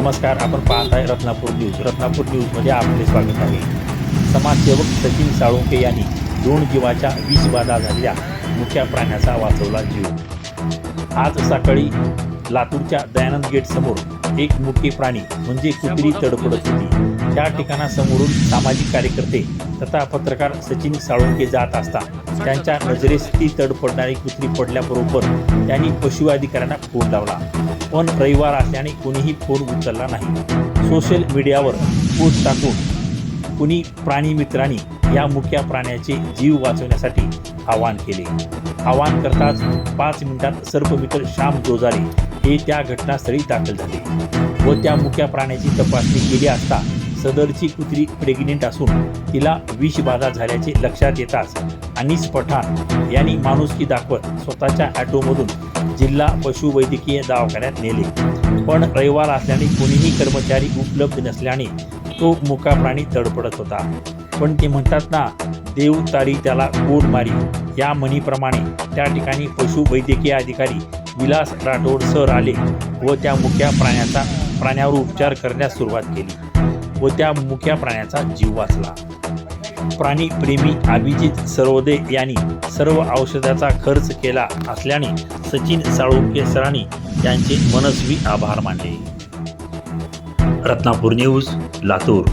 नमस्कार आपण पाहत आहे रत्नापूर न्यूज. रत्नापूर न्यूजमध्ये आपले स्वागत आहे. समाजसेवक सचिन साळुंके यांनी दोन जीवाच्या विषबाधा झालेल्या मुख्या प्राण्याचा वाचवला जीव. आज सकाळी लातूरच्या दयानंद गेट समोर एक मुख्य प्राणी म्हणजे कुत्री तडफडत होती. त्या ठिकाणासमोरून सामाजिक कार्यकर्ते तथा पत्रकार सचिन साळुंके जात असता त्यांच्या नजरेस ती तडफडणारी कुत्री पडल्याबरोबर त्यांनी पशु अधिकाऱ्यांना फोन लावला. पण रविवार असल्याने कोणीही फोन उचलला नाही. सोशल मीडियावर पोस्ट टाकून कुणी प्राणी मित्रांनी या मुक्या प्राण्याचे जीव वाचवण्यासाठी आवाहन केले. आवाहन करताच पाच मिनिटात सर्पमित्र श्याम जोजारे हे त्या घटनास्थळी दाखल झाले व त्या मुक्या प्राण्याची तपासणी केली असता सदरची कुत्री प्रेग्नेंट असून तिला विषबाधा झाल्याचे लक्षात येताच अनिस पठाण यांनी माणुसकी दाखवत स्वतःच्या ॲटोमधून जिल्हा पशुवैद्यकीय दवाखान्यात नेले. पण रविवार असल्याने कोणीही कर्मचारी उपलब्ध नसल्याने तो मुका प्राणी तडफडत होता. पण ते म्हणतात ना देव तारी त्याला गोड मारी. या म्हणीप्रमाणे त्या ठिकाणी पशुवैद्यकीय अधिकारी विलास राठोड सर आले व त्या मुक्या प्राण्याचा प्राण्यावर उपचार करण्यास सुरुवात केली. व त्या मुख्या प्राण्याचा जीव वाचला. प्राणीप्रेमी अभिजित सर्वोदय यांनी सर्व औषधाचा खर्च केला असल्याने सचिन साळुंके सरांनी त्यांचे मनस्वी आभार मानले. रत्नापूर न्यूज लातूर.